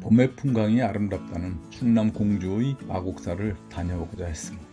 봄의 풍광이 아름답다는 충남 공주의 마곡사를 다녀오고자 했습니다.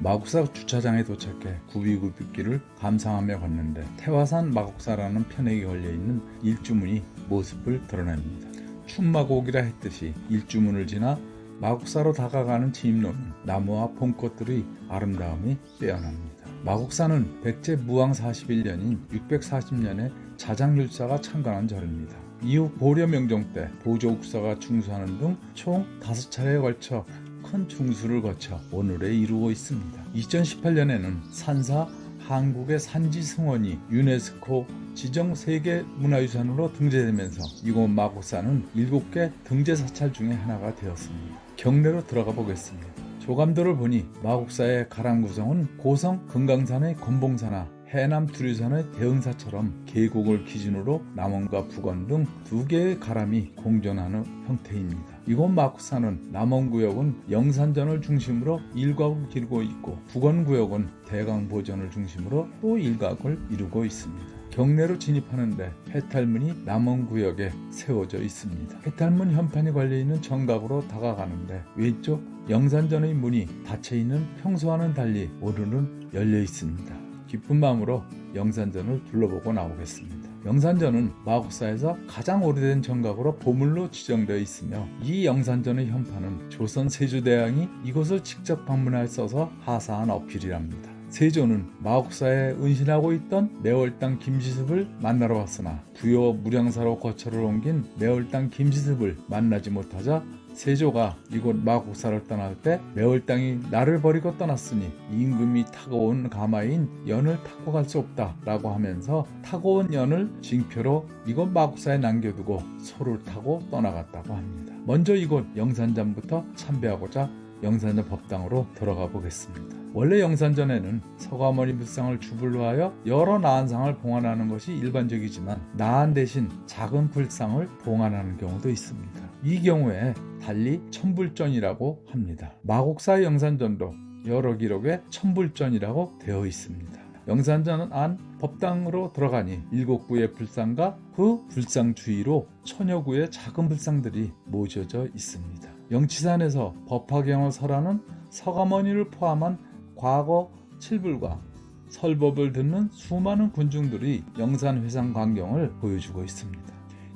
마곡사 주차장에 도착해 구비구비길을 감상하며 걷는데 태화산 마곡사라는 편액이 걸려있는 일주문이 모습을 드러냅니다. 춘마곡이라 했듯이 일주문을 지나 마곡사로 다가가는 진입로는 나무와 봄꽃들의 아름다움이 빼어납니다. 마곡사는 백제 무왕 41년인 640년에 자장률사가 창건한 절입니다. 이후 고려 명종 때 보조국사가 중수하는 등 총 5차례에 걸쳐 큰 중수를 거쳐 오늘에 이루고 있습니다. 2018년에는 산사 한국의 산지 승원이 유네스코 지정 세계 문화유산으로 등재되면서 이곳 마곡사는 7개 등재 사찰 중에 하나가 되었습니다. 경내로 들어가 보겠습니다. 조감도를 보니 마곡사의 가랑 구성은 고성 금강산의 건봉사나 해남 두류산의 대흥사처럼 계곡을 기준으로 남원과 북원 등 두 개의 가람이 공존하는 형태입니다. 이곳 마곡사는 남원구역은 영산전을 중심으로 일각을 기르고 있고 북원구역은 대강보전을 중심으로 또 일각을 이루고 있습니다. 경내로 진입하는데 해탈문이 남원구역에 세워져 있습니다. 해탈문 현판이 걸려있는 정각으로 다가가는데 왼쪽 영산전의 문이 닫혀있는 평소와는 달리 오른은 열려 있습니다. 기쁜 마음으로 영산전을 둘러보고 나오겠습니다. 영산전은 마곡사에서 가장 오래된 정각으로 보물로 지정되어 있으며 이 영산전의 현판은 조선 세조대왕이 이곳을 직접 방문할 써서 하사한 어필이랍니다. 세조는 마곡사에 은신하고 있던 매월당 김지습을 만나러 왔으나 부여 무량사로 거처를 옮긴 매월당 김지습을 만나지 못하자 세조가 이곳 마곡사를 떠날 때 매월당이 나를 버리고 떠났으니 임금이 타고 온 가마인 연을 타고 갈 수 없다라고 하면서 타고 온 연을 징표로 이곳 마곡사에 남겨두고 소를 타고 떠나갔다고 합니다. 먼저 이곳 영산전부터 참배하고자 영산전 법당으로 들어가 보겠습니다. 원래 영산전에는 서가모니 불상을 주불로 하여 여러 나한상을 봉안하는 것이 일반적이지만 나한 대신 작은 불상을 봉안하는 경우도 있습니다. 이 경우에 달리 천불전이라고 합니다. 마곡사 영산전도 여러 기록에 천불전이라고 되어 있습니다. 영산전 안 법당으로 들어가니 일곱 구의 불상과 그 불상 주위로 천여 구의 작은 불상들이 모셔져 있습니다. 영치산에서 법화경을 설하는 서가모니를 포함한 과거 칠불과 설법을 듣는 수많은 군중들이 영산 회상 광경을 보여주고 있습니다.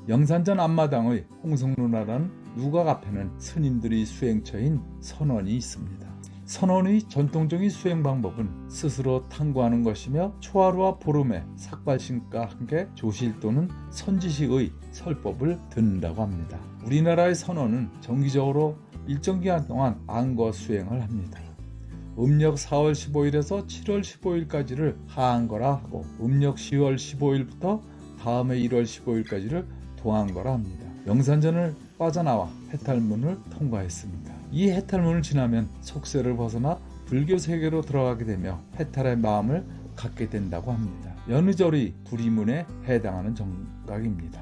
영산전 앞마당의 홍성루나라는 누각 앞에는 스님들이 수행처인 선원이 있습니다. 선원의 전통적인 수행 방법은 스스로 탐구하는 것이며 초하루와 보름에 삭발신과 함께 조실 또는 선지식의 설법을 듣는다고 합니다. 우리나라의 선원은 정기적으로 일정 기간 동안 안거 수행을 합니다. 음력 4월 15일에서 7월 15일까지를 하한거라 하고 음력 10월 15일부터 다음해 1월 15일까지를 동한거라 합니다. 영산전을 빠져나와 해탈문을 통과했습니다. 이 해탈문을 지나면 속세를 벗어나 불교 세계로 들어가게 되며 해탈의 마음을 갖게 된다고 합니다. 연의절이 불이문에 해당하는 정각입니다.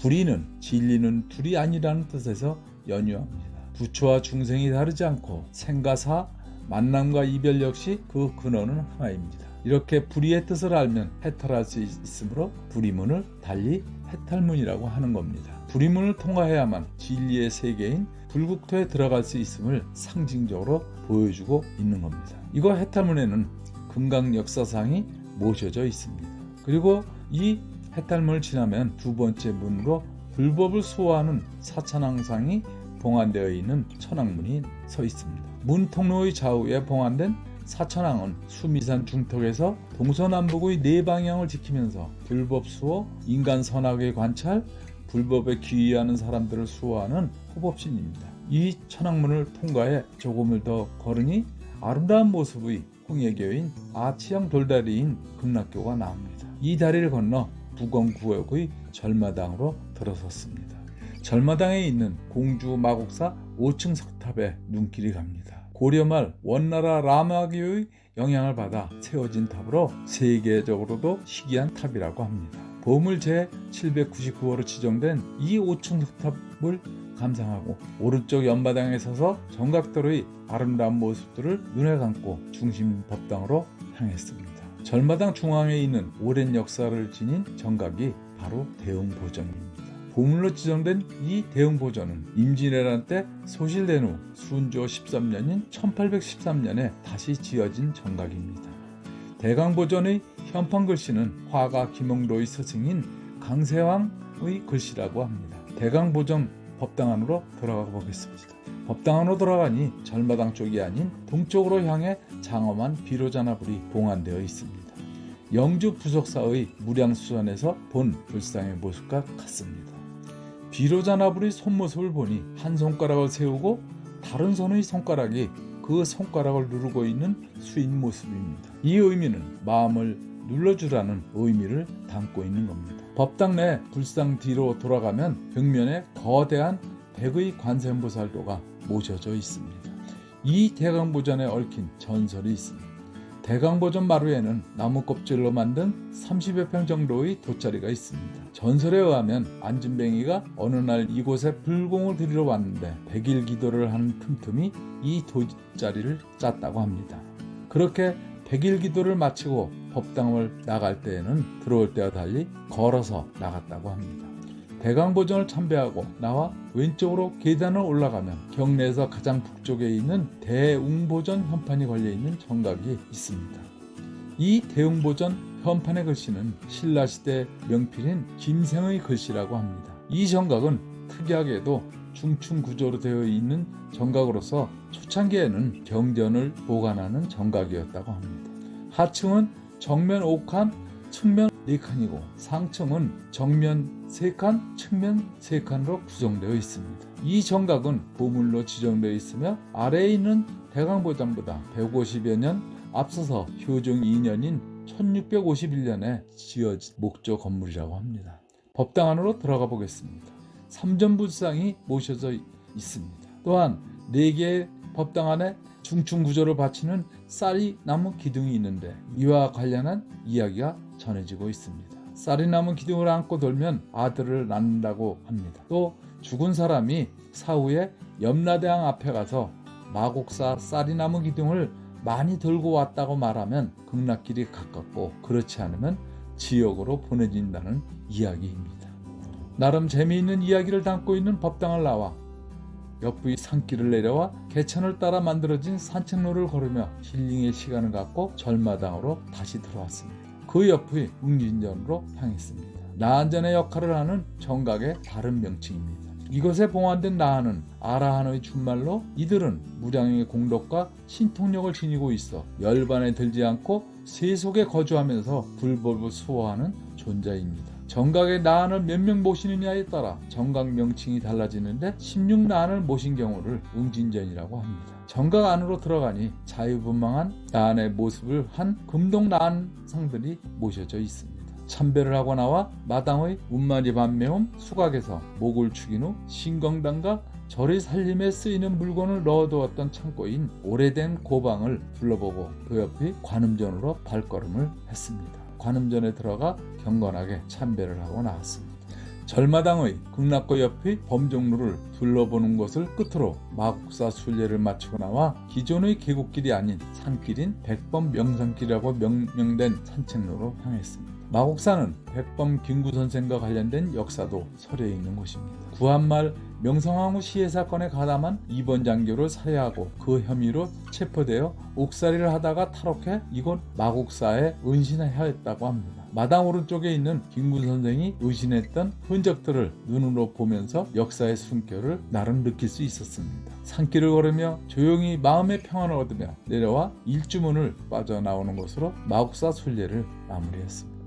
불이는 진리는 둘이 아니라는 뜻에서 연유합니다. 부처와 중생이 다르지 않고 생가사 만남과 이별 역시 그 근원은 하나입니다. 이렇게 불의의 뜻을 알면 해탈할 수 있으므로 불의문을 달리 해탈문이라고 하는 겁니다. 불의문을 통과해야만 진리의 세계인 불국토에 들어갈 수 있음을 상징적으로 보여주고 있는 겁니다. 이거 해탈문에는 금강 역사상이 모셔져 있습니다. 그리고 이 해탈문을 지나면 두 번째 문으로 불법을 수호하는 사천왕상이 봉안되어 있는 천왕문이 서 있습니다. 문 통로의 좌우에 봉안된 사천왕은 수미산 중턱에서 동서남북의 네 방향을 지키면서 불법 수호, 인간 선악의 관찰, 불법에 귀의하는 사람들을 수호하는 호법신입니다. 이 천왕문을 통과해 조금을 더 걸으니 아름다운 모습의 홍예교인 아치형 돌다리인 극락교가 나옵니다. 이 다리를 건너 부건구역의 절마당으로 들어섰습니다. 절마당에 있는 공주 마곡사 5층 석탑에 눈길이 갑니다. 고려말 원나라 라마교의 영향을 받아 세워진 탑으로 세계적으로도 희귀한 탑이라고 합니다. 보물 제799호로 지정된 이 5층 석탑을 감상하고 오른쪽 연마당에 서서 정각도의 아름다운 모습들을 눈에 감고 중심 법당으로 향했습니다. 절마당 중앙에 있는 오랜 역사를 지닌 정각이 바로 대흥보전입니다. 보물로 지정된 이 대흥 보전은 임진왜란 때 소실된 후 순조 13년인 1813년에 다시 지어진 정각입니다. 대강 보전의 현판 글씨는 화가 김홍로의 스승인 강세왕의 글씨라고 합니다. 대강 보전 법당 안으로 들어가 보겠습니다. 법당 안으로 들어가니 절마당 쪽이 아닌 동쪽으로 향해 장엄한 비로자나불이 봉안되어 있습니다. 영주 부속사의 무량수전에서 본 불상의 모습과 같습니다. 비로자나불의 손모습을 보니 한 손가락을 세우고 다른 손의 손가락이 그 손가락을 누르고 있는 수인 모습입니다. 이 의미는 마음을 눌러주라는 의미를 담고 있는 겁니다. 법당 내 불상 뒤로 돌아가면 벽면에 거대한 백의 관세음보살도가 모셔져 있습니다. 이 대강보전에 얽힌 전설이 있습니다. 대강보전 마루에는 나무 껍질로 만든 30여 평 정도의 돗자리가 있습니다. 전설에 의하면 안진뱅이가 어느 날 이곳에 불공을 드리러 왔는데 백일 기도를 하는 틈틈이 이 돗자리를 짰다고 합니다. 그렇게 백일 기도를 마치고 법당을 나갈 때에는 들어올 때와 달리 걸어서 나갔다고 합니다. 대강보전을 참배하고 나와 왼쪽으로 계단을 올라가면 경내에서 가장 북쪽에 있는 대웅보전 현판이 걸려 있는 정각이 있습니다. 이 대웅보전 현판의 글씨는 신라시대 명필인 김생의 글씨라고 합니다. 이 정각은 특이하게도 중층 구조로 되어 있는 정각으로서 초창기에는 경전을 보관하는 정각이었다고 합니다. 하층은 정면 5칸, 측면 4칸이고 상층은 정면 3칸, 측면 3칸으로 구성되어 있습니다. 이 정각은 보물로 지정되어 있으며 아래에 있는 대강보장보다 150여 년 앞서서 효종 2년인 1651년에 지어진 목조 건물이라고 합니다. 법당 안으로 들어가 보겠습니다. 삼전불상이 모셔져 있습니다. 또한 4개의 법당 안에 중층 구조를 바치는 쌀이 나무 기둥이 있는데 이와 관련한 이야기가 전해지고 있습니다. 쌀이 나무 기둥을 안고 돌면 아들을 낳는다고 합니다. 또 죽은 사람이 사후에 염라대왕 앞에 가서 마곡사 쌀이 나무 기둥을 많이 들고 왔다고 말하면 극락길이 가깝고 그렇지 않으면 지옥으로 보내진다는 이야기입니다. 나름 재미있는 이야기를 담고 있는 법당을 나와 옆의 산길을 내려와 개천을 따라 만들어진 산책로를 걸으며 힐링의 시간을 갖고 절마당으로 다시 들어왔습니다. 그 옆의 웅진전으로 향했습니다. 나한전의 역할을 하는 정각의 다른 명칭입니다. 이것에 봉안된 나한은 아라한의 준말로 이들은 무량의 공덕과 신통력을 지니고 있어 열반에 들지 않고 세속에 거주하면서 불법을 수호하는 존재입니다. 정각의 나한을 몇 명 모시느냐에 따라 정각 명칭이 달라지는데 16나한을 모신 경우를 웅진전이라고 합니다. 정각 안으로 들어가니 자유분방한 나한의 모습을 한 금동 나한상들이 모셔져 있습니다. 참배를 하고 나와 마당의 운마리 반매홈 수각에서 목을 축인 후 신경당과 절의 살림에 쓰이는 물건을 넣어두었던 창고인 오래된 고방을 둘러보고 그 옆의 관음전으로 발걸음을 했습니다. 관음전에 들어가 경건하게 참배를 하고 나왔습니다. 절마당의 극락고 옆의 범종로를 둘러보는 것을 끝으로 마국사 순례를 마치고 나와 기존의 계곡길이 아닌 산길인 백범 명산길이라고 명명된 산책로로 향했습니다. 마곡사는 백범 김구 선생과 관련된 역사도 서려에 있는 곳입니다. 구한말 명성황후 시해 사건에 가담한 이번 장교를 살해하고 그 혐의로 체포되어 옥살이를 하다가 탈옥해 이곳 마곡사에 은신하였다고 합니다. 마당 오른쪽에 있는 김군 선생이 의신했던 흔적들을 눈으로 보면서 역사의 숨결을 나름 느낄 수 있었습니다. 산길을 걸으며 조용히 마음의 평안을 얻으며 내려와 일주문을 빠져나오는 것으로 마곡사 순례를 마무리했습니다.